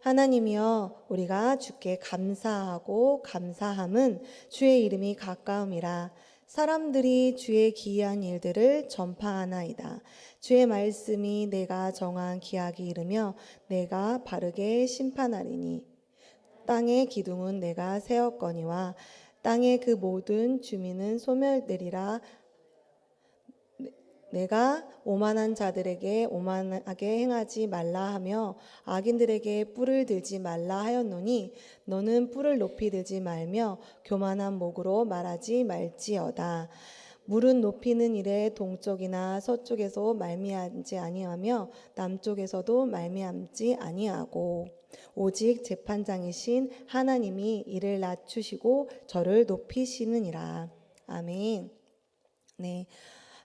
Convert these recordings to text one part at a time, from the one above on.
하나님이여 우리가 주께 감사하고 감사함은 주의 이름이 가까움이라 사람들이 주의 기이한 일들을 전파하나이다. 주의 말씀이 내가 정한 기약이 이르며 내가 바르게 심판하리니 땅의 기둥은 내가 세웠거니와 땅의 그 모든 주민은 소멸되리라 내가 오만한 자들에게 오만하게 행하지 말라 하며 악인들에게 뿔을 들지 말라 하였노니 너는 뿔을 높이 들지 말며 교만한 목으로 말하지 말지어다. 물은 높이는 일에 동쪽이나 서쪽에서 말미암지 아니하며 남쪽에서도 말미암지 아니하고 오직 재판장이신 하나님이 이를 낮추시고 저를 높이시느니라. 아멘. 네.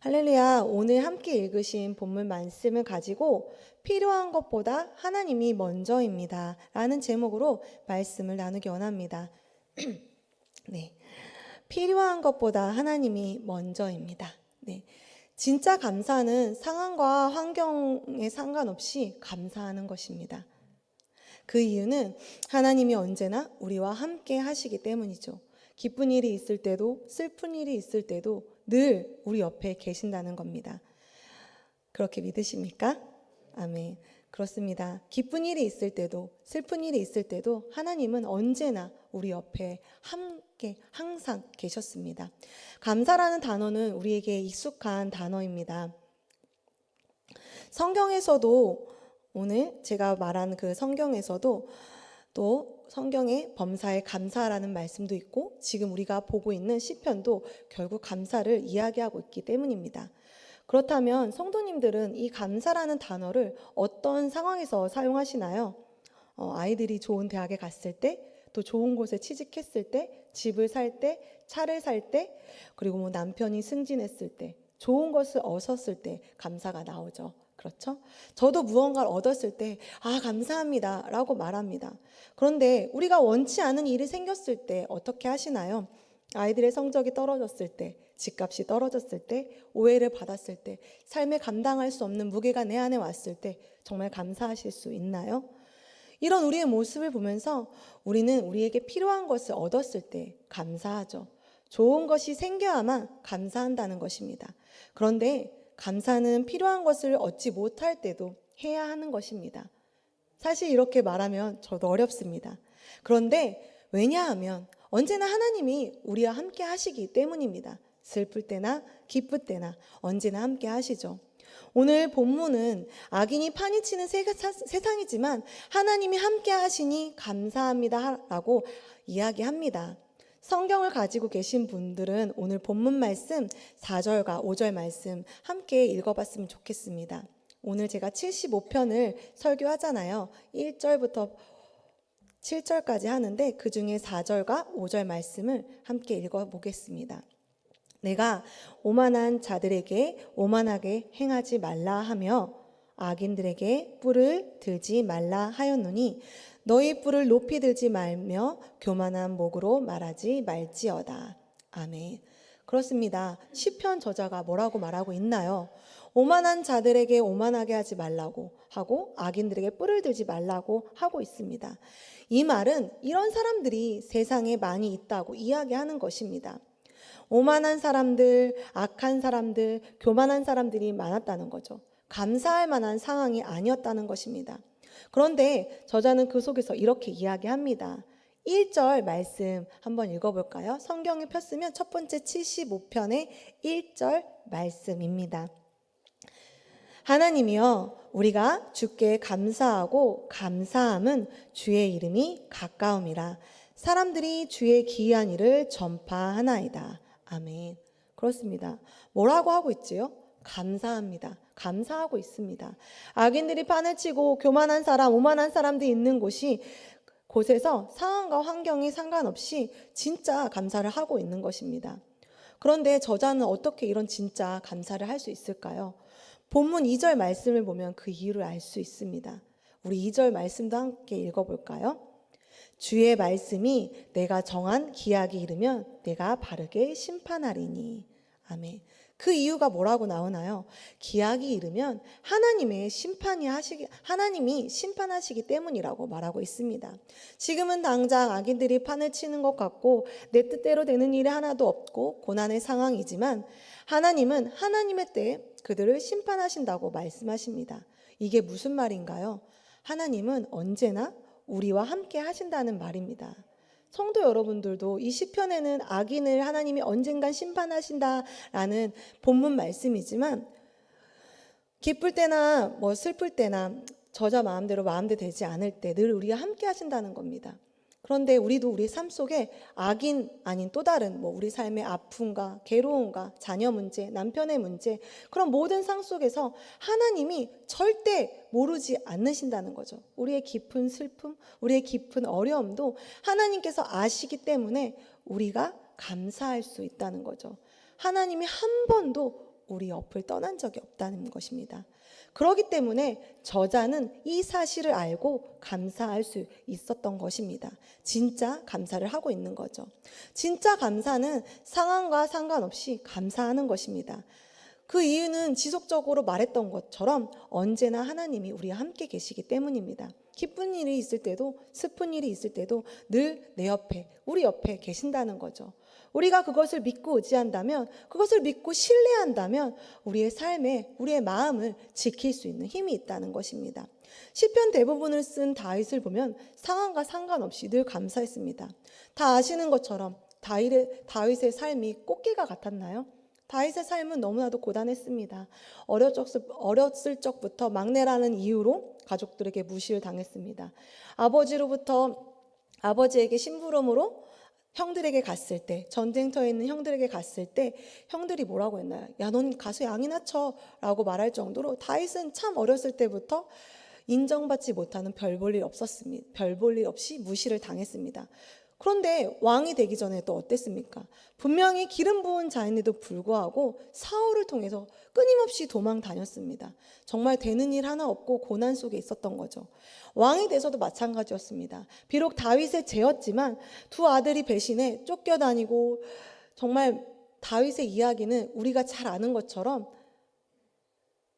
할렐루야. 오늘 함께 읽으신 본문 말씀을 가지고 필요한 것보다 하나님이 먼저입니다. 라는 제목으로 말씀을 나누기 원합니다. 네. 필요한 것보다 하나님이 먼저입니다. 네. 진짜 감사는 상황과 환경에 상관없이 감사하는 것입니다. 그 이유는 하나님이 언제나 우리와 함께 하시기 때문이죠. 기쁜 일이 있을 때도 슬픈 일이 있을 때도 늘 우리 옆에 계신다는 겁니다. 그렇게 믿으십니까? 아멘. 그렇습니다. 기쁜 일이 있을 때도 슬픈 일이 있을 때도 하나님은 언제나 우리 옆에 함께 항상 계셨습니다. 감사라는 단어는 우리에게 익숙한 단어입니다. 성경에서도 오늘 제가 말한 그 성경에서도 또 성경에 범사에 감사라는 말씀도 있고 지금 우리가 보고 있는 시편도 결국 감사를 이야기하고 있기 때문입니다. 그렇다면 성도님들은 이 감사라는 단어를 어떤 상황에서 사용하시나요? 어, 아이들이 좋은 대학에 갔을 때, 또 좋은 곳에 취직했을 때, 집을 살 때, 차를 살 때, 그리고 뭐 남편이 승진했을 때, 좋은 것을 얻었을 때 감사가 나오죠. 그렇죠? 저도 무언가를 얻었을 때, 아, 감사합니다. 라고 말합니다. 그런데 우리가 원치 않은 일이 생겼을 때 어떻게 하시나요? 아이들의 성적이 떨어졌을 때, 집값이 떨어졌을 때, 오해를 받았을 때, 삶에 감당할 수 없는 무게가 내 안에 왔을 때, 정말 감사하실 수 있나요? 이런 우리의 모습을 보면서 우리는 우리에게 필요한 것을 얻었을 때 감사하죠. 좋은 것이 생겨야만 감사한다는 것입니다. 그런데 감사는 필요한 것을 얻지 못할 때도 해야 하는 것입니다. 사실 이렇게 말하면 저도 어렵습니다. 그런데 왜냐하면 언제나 하나님이 우리와 함께 하시기 때문입니다. 슬플 때나 기쁠 때나 언제나 함께 하시죠. 오늘 본문은 악인이 파니치는 세상이지만 하나님이 함께 하시니 감사합니다 라고 이야기합니다. 성경을 가지고 계신 분들은 오늘 본문 말씀 4절과 5절 말씀 함께 읽어봤으면 좋겠습니다. 오늘 제가 75편을 설교하잖아요. 1절부터 7절까지 하는데 그 중에 4절과 5절 말씀을 함께 읽어보겠습니다. 내가 오만한 자들에게 오만하게 행하지 말라 하며 악인들에게 뿔을 들지 말라 하였노니 너희 뿔을 높이 들지 말며 교만한 목으로 말하지 말지어다. 아멘. 그렇습니다. 시편 저자가 뭐라고 말하고 있나요? 오만한 자들에게 오만하게 하지 말라고 하고 악인들에게 뿔을 들지 말라고 하고 있습니다. 이 말은 이런 사람들이 세상에 많이 있다고 이야기하는 것입니다. 오만한 사람들, 악한 사람들, 교만한 사람들이 많았다는 거죠. 감사할 만한 상황이 아니었다는 것입니다. 그런데 저자는 그 속에서 이렇게 이야기합니다. 1절 말씀 한번 읽어볼까요? 성경에 폈으면 첫 번째 75편의 1절 말씀입니다. 하나님이여, 우리가 주께 감사하고 감사함은 주의 이름이 가까움이라. 사람들이 주의 기이한 일을 전파하나이다. 아멘. 그렇습니다. 뭐라고 하고 있지요? 감사합니다. 감사하고 있습니다. 악인들이 판을 치고 교만한 사람, 오만한 사람들이 있는 곳이 곳에서 상황과 환경이 상관없이 진짜 감사를 하고 있는 것입니다. 그런데 저자는 어떻게 이런 진짜 감사를 할 수 있을까요? 본문 2절 말씀을 보면 그 이유를 알 수 있습니다. 우리 2절 말씀도 함께 읽어볼까요? 주의 말씀이 내가 정한 기약이 이르면 내가 바르게 심판하리니. 아멘. 그 이유가 뭐라고 나오나요? 기약이 이르면 하나님의 심판이 하시기 하나님이 심판하시기 때문이라고 말하고 있습니다. 지금은 당장 악인들이 판을 치는 것 같고 내 뜻대로 되는 일이 하나도 없고 고난의 상황이지만 하나님은 하나님의 때에 그들을 심판하신다고 말씀하십니다. 이게 무슨 말인가요? 하나님은 언제나 우리와 함께 하신다는 말입니다. 성도 여러분들도 이 시편에는 악인을 하나님이 언젠간 심판하신다라는 본문 말씀이지만 기쁠 때나 뭐 슬플 때나 저자 마음대로 마음대로 되지 않을 때 늘 우리가 함께 하신다는 겁니다. 그런데 우리도 우리 삶 속에 악인 아닌 또 다른 뭐 우리 삶의 아픔과 괴로움과 자녀 문제, 남편의 문제 그런 모든 상 속에서 하나님이 절대 모르지 않으신다는 거죠. 우리의 깊은 슬픔, 우리의 깊은 어려움도 하나님께서 아시기 때문에 우리가 감사할 수 있다는 거죠. 하나님이 한 번도 우리 옆을 떠난 적이 없다는 것입니다. 그렇기 때문에 저자는 이 사실을 알고 감사할 수 있었던 것입니다. 진짜 감사를 하고 있는 거죠. 진짜 감사는 상황과 상관없이 감사하는 것입니다. 그 이유는 지속적으로 말했던 것처럼 언제나 하나님이 우리와 함께 계시기 때문입니다. 기쁜 일이 있을 때도 슬픈 일이 있을 때도 늘 내 옆에, 우리 옆에 계신다는 거죠. 우리가 그것을 믿고 의지한다면, 그것을 믿고 신뢰한다면 우리의 삶에 우리의 마음을 지킬 수 있는 힘이 있다는 것입니다. 시편 대부분을 쓴 다윗을 보면 상황과 상관없이 늘 감사했습니다. 다 아시는 것처럼 다윗의, 다윗의 삶이 꽃게가 같았나요? 다윗의 삶은 너무나도 고단했습니다. 어렸을, 적부터 막내라는 이유로 가족들에게 무시를 당했습니다. 아버지로부터 아버지에게 심부름으로 형들에게 갔을 때 전쟁터에 있는 형들에게 갔을 때 형들이 뭐라고 했나요? 야, 넌 가서 양이나 쳐라고 말할 정도로 다윗은 참 어렸을 때부터 인정받지 못하는 별 볼 일 없었습니다. 별 볼 일 없이 무시를 당했습니다. 그런데 왕이 되기 전에 또 어땠습니까? 분명히 기름 부은 자인데도 불구하고 사울을 통해서 끊임없이 도망 다녔습니다. 정말 되는 일 하나 없고 고난 속에 있었던 거죠. 왕이 돼서도 마찬가지였습니다. 비록 다윗의 죄였지만 두 아들이 배신해 쫓겨다니고 정말 다윗의 이야기는 우리가 잘 아는 것처럼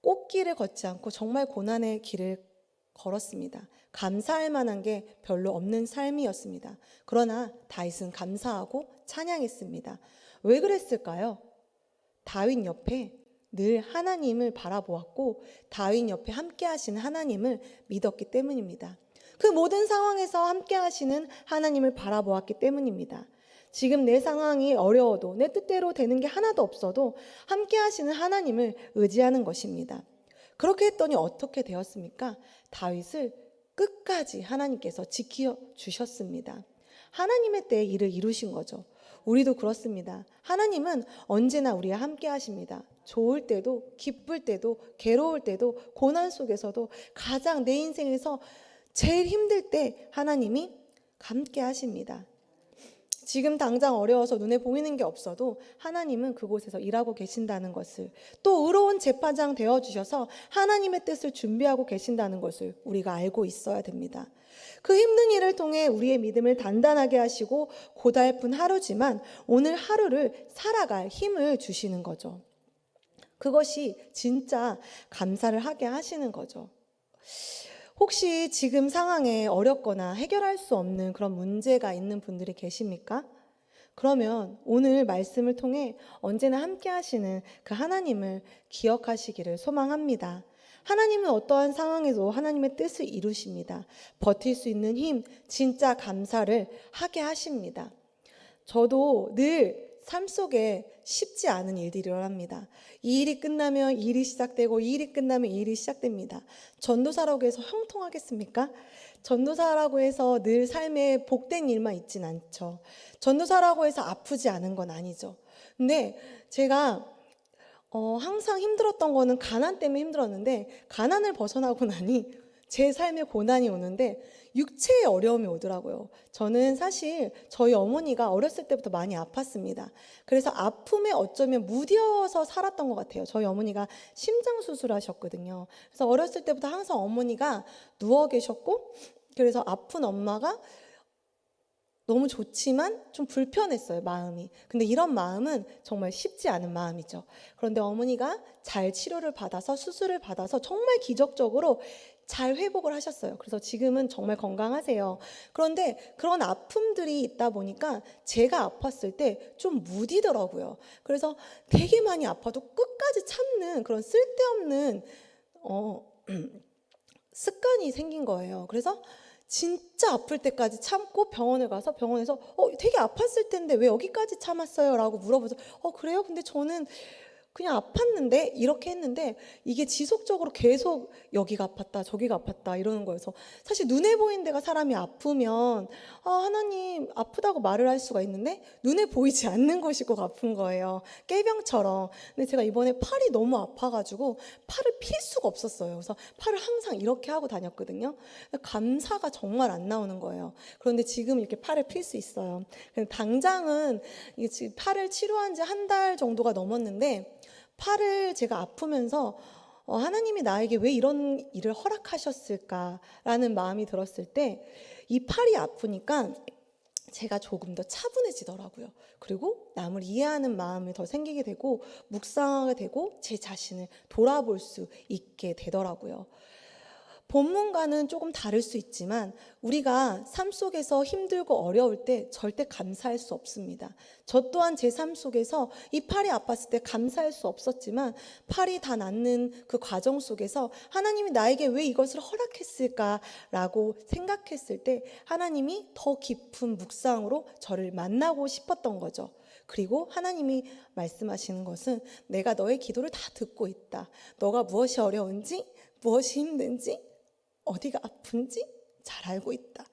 꽃길을 걷지 않고 정말 고난의 길을 걸었습니다. 감사할 만한 게 별로 없는 삶이었습니다. 그러나 다윗은 감사하고 찬양했습니다. 왜 그랬을까요? 다윗 옆에 늘 하나님을 바라보았고 다윗 옆에 함께 하시는 하나님을 믿었기 때문입니다. 그 모든 상황에서 함께 하시는 하나님을 바라보았기 때문입니다. 지금 내 상황이 어려워도 내 뜻대로 되는 게 하나도 없어도 함께 하시는 하나님을 의지하는 것입니다. 그렇게 했더니 어떻게 되었습니까? 다윗을 끝까지 하나님께서 지켜 주셨습니다. 하나님의 때에 일을 이루신 거죠. 우리도 그렇습니다. 하나님은 언제나 우리와 함께 하십니다. 좋을 때도, 기쁠 때도, 괴로울 때도, 고난 속에서도 가장 내 인생에서 제일 힘들 때 하나님이 함께 하십니다. 지금 당장 어려워서 눈에 보이는 게 없어도 하나님은 그곳에서 일하고 계신다는 것을 또 의로운 재판장 되어 주셔서 하나님의 뜻을 준비하고 계신다는 것을 우리가 알고 있어야 됩니다. 그 힘든 일을 통해 우리의 믿음을 단단하게 하시고 고달픈 하루지만 오늘 하루를 살아갈 힘을 주시는 거죠. 그것이 진짜 감사를 하게 하시는 거죠. 혹시 지금 상황에 어렵거나 해결할 수 없는 그런 문제가 있는 분들이 계십니까? 그러면 오늘 말씀을 통해 언제나 함께 하시는 그 하나님을 기억하시기를 소망합니다. 하나님은 어떠한 상황에도 하나님의 뜻을 이루십니다. 버틸 수 있는 힘, 진짜 감사를 하게 하십니다. 저도 늘 삶 속에 쉽지 않은 일들이 일어납니다. 이 일이 끝나면 이 일이 시작되고 이 일이 끝나면 이 일이 시작됩니다. 전도사라고 해서 형통하겠습니까? 전도사라고 해서 늘 삶에 복된 일만 있진 않죠. 전도사라고 해서 아프지 않은 건 아니죠. 근데 제가 어, 항상 힘들었던 거는 가난 때문에 힘들었는데 가난을 벗어나고 나니 제 삶에 고난이 오는데 육체의 어려움이 오더라고요. 저는 사실 저희 어머니가 어렸을 때부터 많이 아팠습니다. 그래서 아픔에 어쩌면 무뎌서 살았던 것 같아요. 저희 어머니가 심장 수술하셨거든요. 그래서 어렸을 때부터 항상 어머니가 누워 계셨고, 그래서 아픈 엄마가 너무 좋지만 좀 불편했어요, 마음이. 근데 이런 마음은 정말 쉽지 않은 마음이죠. 그런데 어머니가 잘 치료를 받아서 수술을 받아서 정말 기적적으로 잘 회복을 하셨어요. 그래서 지금은 정말 건강하세요. 그런데 그런 아픔들이 있다 보니까 제가 아팠을 때 좀 무디더라고요. 그래서 되게 많이 아파도 끝까지 참는 그런 쓸데없는 어, 습관이 생긴 거예요. 그래서 진짜 아플 때까지 참고 병원에 가서 병원에서 어 되게 아팠을 텐데 왜 여기까지 참았어요 라고 물어보죠. 어 그래요? 근데 저는 그냥 아팠는데? 이렇게 했는데 이게 지속적으로 계속 여기가 아팠다 저기가 아팠다 이러는 거여서 사실 눈에 보이는 데가 사람이 아프면 아 하나님 아프다고 말을 할 수가 있는데 눈에 보이지 않는 곳이 꼭 아픈 거예요. 깨병처럼. 근데 제가 이번에 팔이 너무 아파가지고 팔을 필 수가 없었어요. 그래서 팔을 항상 이렇게 하고 다녔거든요. 감사가 정말 안 나오는 거예요. 그런데 지금 이렇게 팔을 필 수 있어요. 당장은 이게 지금 팔을 치료한 지 한 달 정도가 넘었는데 팔을 제가 아프면서 어, 하나님이 나에게 왜 이런 일을 허락하셨을까라는 마음이 들었을 때 이 팔이 아프니까 제가 조금 더 차분해지더라고요. 그리고 남을 이해하는 마음이 더 생기게 되고 묵상하게 되고 제 자신을 돌아볼 수 있게 되더라고요. 본문과는 조금 다를 수 있지만 우리가 삶 속에서 힘들고 어려울 때 절대 감사할 수 없습니다. 저 또한 제 삶 속에서 이 팔이 아팠을 때 감사할 수 없었지만 팔이 다 낫는 그 과정 속에서 하나님이 나에게 왜 이것을 허락했을까라고 생각했을 때 하나님이 더 깊은 묵상으로 저를 만나고 싶었던 거죠. 그리고 하나님이 말씀하시는 것은 내가 너의 기도를 다 듣고 있다. 너가 무엇이 어려운지, 무엇이 힘든지, 어디가 아픈지 잘 알고 있다.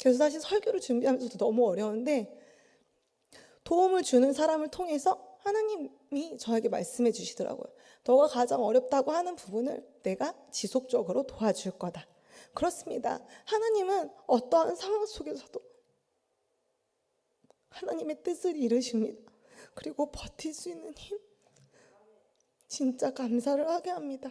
그래서 사실 설교를 준비하면서도 너무 어려운데 도움을 주는 사람을 통해서 하나님이 저에게 말씀해 주시더라고요. 너가 가장 어렵다고 하는 부분을 내가 지속적으로 도와줄 거다. 그렇습니다. 하나님은 어떠한 상황 속에서도 하나님의 뜻을 이루십니다. 그리고 버틸 수 있는 힘. 진짜 감사를 하게 합니다.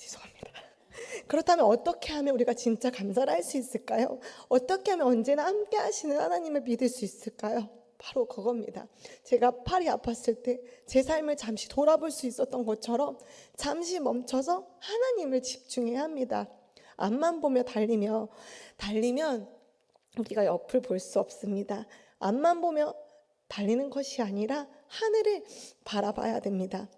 죄송합니다. 그렇다면 어떻게 하면 우리가 진짜 감사를 할 수 있을까요? 어떻게 하면 언제나 함께 하시는 하나님을 믿을 수 있을까요? 바로 그겁니다. 제가 팔이 아팠을 때 제 삶을 잠시 돌아볼 수 있었던 것처럼 잠시 멈춰서 하나님을 집중해야 합니다. 앞만 보며 달리며 달리면 우리가 옆을 볼 수 없습니다. 앞만 보며 달리는 것이 아니라 하늘을 바라봐야 됩니다.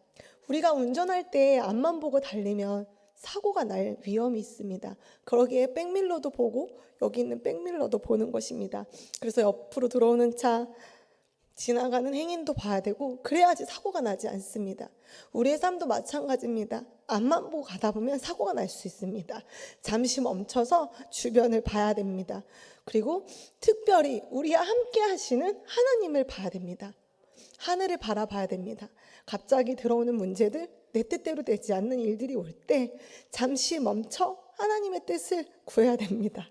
우리가 운전할 때 앞만 보고 달리면 사고가 날 위험이 있습니다. 그러기에 백밀러도 보고 여기 있는 백밀러도 보는 것입니다. 그래서 옆으로 들어오는 차, 지나가는 행인도 봐야 되고 그래야지 사고가 나지 않습니다. 우리의 삶도 마찬가지입니다. 앞만 보고 가다 보면 사고가 날 수 있습니다. 잠시 멈춰서 주변을 봐야 됩니다. 그리고 특별히 우리와 함께 하시는 하나님을 봐야 됩니다. 하늘을 바라봐야 됩니다. 갑자기 들어오는 문제들, 내 뜻대로 되지 않는 일들이 올 때 잠시 멈춰 하나님의 뜻을 구해야 됩니다.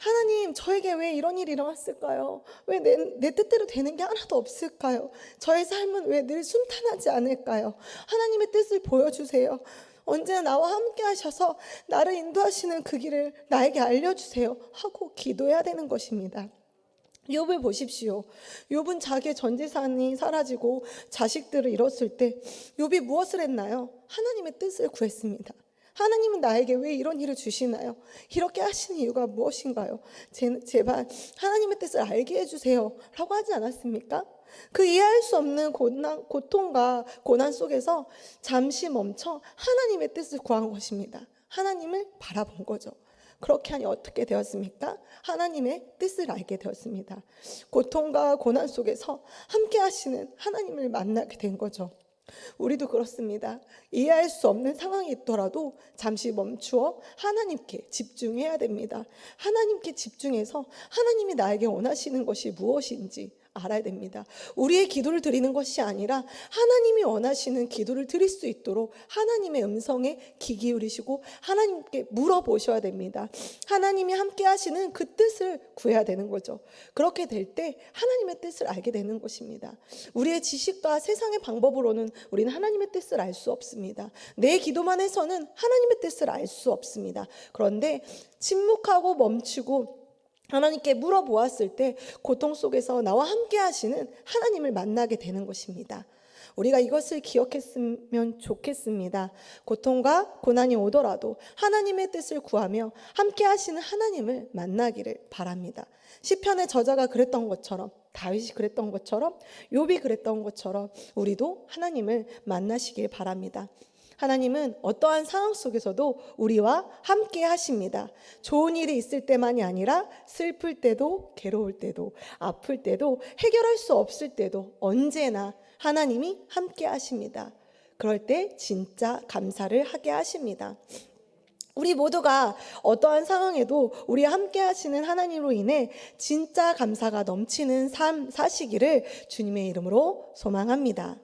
하나님, 저에게 왜 이런 일이 일어났을까요? 왜 내 내 뜻대로 되는 게 하나도 없을까요? 저의 삶은 왜 늘 순탄하지 않을까요? 하나님의 뜻을 보여주세요. 언제나 나와 함께 하셔서 나를 인도하시는 그 길을 나에게 알려주세요. 하고 기도해야 되는 것입니다. 욥을 보십시오. 욥은 자기의 전 재산이 사라지고 자식들을 잃었을 때 욥이 무엇을 했나요? 하나님의 뜻을 구했습니다. 하나님은 나에게 왜 이런 일을 주시나요? 이렇게 하시는 이유가 무엇인가요? 제, 제발 하나님의 뜻을 알게 해주세요. 라고 하지 않았습니까? 그 이해할 수 없는 고난, 고통과 고난 속에서 잠시 멈춰 하나님의 뜻을 구한 것입니다. 하나님을 바라본 거죠. 그렇게 하니 어떻게 되었습니까? 하나님의 뜻을 알게 되었습니다. 고통과 고난 속에서 함께 하시는 하나님을 만나게 된 거죠. 우리도 그렇습니다. 이해할 수 없는 상황이 있더라도 잠시 멈추어 하나님께 집중해야 됩니다. 하나님께 집중해서 하나님이 나에게 원하시는 것이 무엇인지 알아야 됩니다. 우리의 기도를 드리는 것이 아니라 하나님이 원하시는 기도를 드릴 수 있도록 하나님의 음성에 귀 기울이시고 하나님께 물어보셔야 됩니다. 하나님이 함께 하시는 그 뜻을 구해야 되는 거죠. 그렇게 될 때 하나님의 뜻을 알게 되는 것입니다. 우리의 지식과 세상의 방법으로는 우리는 하나님의 뜻을 알 수 없습니다. 내 기도만 해서는 하나님의 뜻을 알 수 없습니다. 그런데 침묵하고 멈추고 하나님께 물어보았을 때 고통 속에서 나와 함께 하시는 하나님을 만나게 되는 것입니다. 우리가 이것을 기억했으면 좋겠습니다. 고통과 고난이 오더라도 하나님의 뜻을 구하며 함께 하시는 하나님을 만나기를 바랍니다. 시편의 저자가 그랬던 것처럼 다윗이 그랬던 것처럼 욥이 그랬던 것처럼 우리도 하나님을 만나시길 바랍니다. 하나님은 어떠한 상황 속에서도 우리와 함께 하십니다. 좋은 일이 있을 때만이 아니라 슬플 때도, 괴로울 때도, 아플 때도, 해결할 수 없을 때도 언제나 하나님이 함께 하십니다. 그럴 때 진짜 감사를 하게 하십니다. 우리 모두가 어떠한 상황에도 우리 함께 하시는 하나님으로 인해 진짜 감사가 넘치는 삶 사시기를 주님의 이름으로 소망합니다.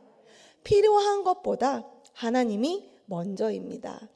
필요한 것보다 하나님이 먼저입니다.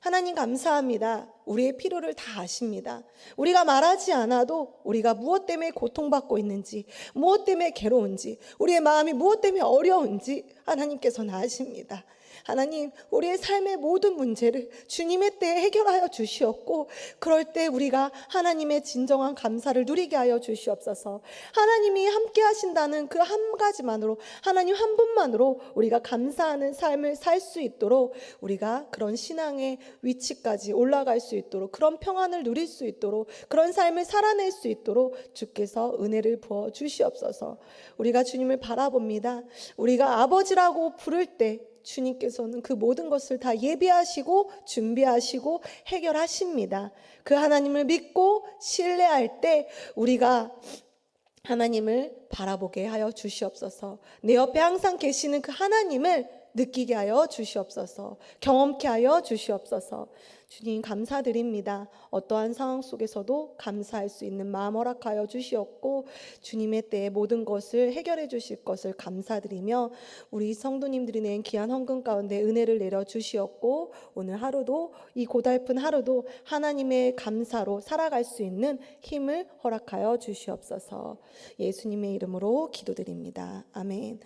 하나님 감사합니다. 우리의 필요를 다 아십니다. 우리가 말하지 않아도 우리가 무엇 때문에 고통받고 있는지, 무엇 때문에 괴로운지, 우리의 마음이 무엇 때문에 어려운지 하나님께서는 아십니다. 하나님, 우리의 삶의 모든 문제를 주님의 때에 해결하여 주시었고, 그럴 때 우리가 하나님의 진정한 감사를 누리게 하여 주시옵소서. 하나님이 함께 하신다는 그 한 가지만으로, 하나님 한 분만으로 우리가 감사하는 삶을 살 수 있도록 우리가 그런 신앙의 위치까지 올라갈 수 있도록, 그런 평안을 누릴 수 있도록, 그런 삶을 살아낼 수 있도록 주께서 은혜를 부어 주시옵소서. 우리가 주님을 바라봅니다. 우리가 아버지라고 부를 때 주님께서는 그 모든 것을 다 예비하시고 준비하시고 해결하십니다. 그 하나님을 믿고 신뢰할 때 우리가 하나님을 바라보게 하여 주시옵소서. 내 옆에 항상 계시는 그 하나님을 느끼게 하여 주시옵소서. 경험케 하여 주시옵소서. 주님 감사드립니다. 어떠한 상황 속에서도 감사할 수 있는 마음 허락하여 주시옵고 주님의 때에 모든 것을 해결해 주실 것을 감사드리며 우리 성도님들이 낸 귀한 헌금 가운데 은혜를 내려 주시옵고 오늘 하루도 이 고달픈 하루도 하나님의 감사로 살아갈 수 있는 힘을 허락하여 주시옵소서. 예수님의 이름으로 기도드립니다. 아멘.